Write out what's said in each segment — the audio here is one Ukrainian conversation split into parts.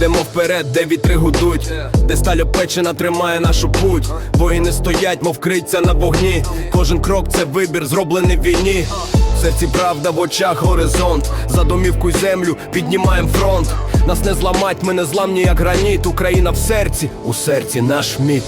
Ідемо вперед, де вітри гудуть, де сталь опечена тримає нашу путь. Воїни стоять, мов криця на вогні. Кожен крок це вибір, зроблений в війні. В серці правда, в очах горизонт. За домівку й землю піднімаємо фронт. Нас не зламать, ми не зламні, як граніт. Україна в серці, у серці наш міт.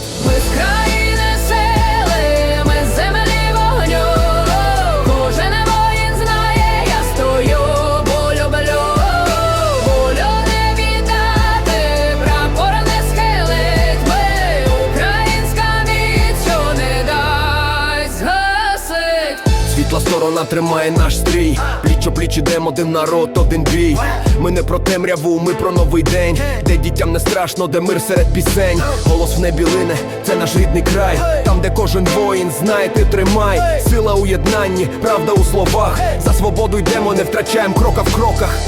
Світла сторона тримає наш стрій. Пліч пліч ідемо, один народ, один бій. Ми не про темряву, ми про новий день, де дітям не страшно, де мир серед пісень. Голос в небі лине, це наш рідний край. Там, де кожен воїн знає, ти тримай. Сила у єднанні, правда у словах. За свободу йдемо, не втрачаємо крока в кроках.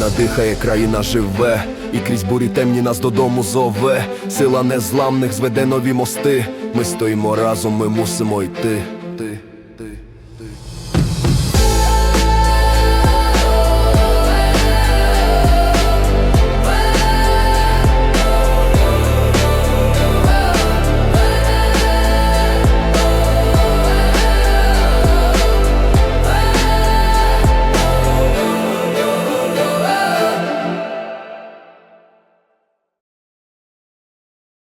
Україна дихає, країна живе, і крізь бурі темні нас додому зове. Сила незламних зведе нові мости. Ми стоїмо разом, ми мусимо йти.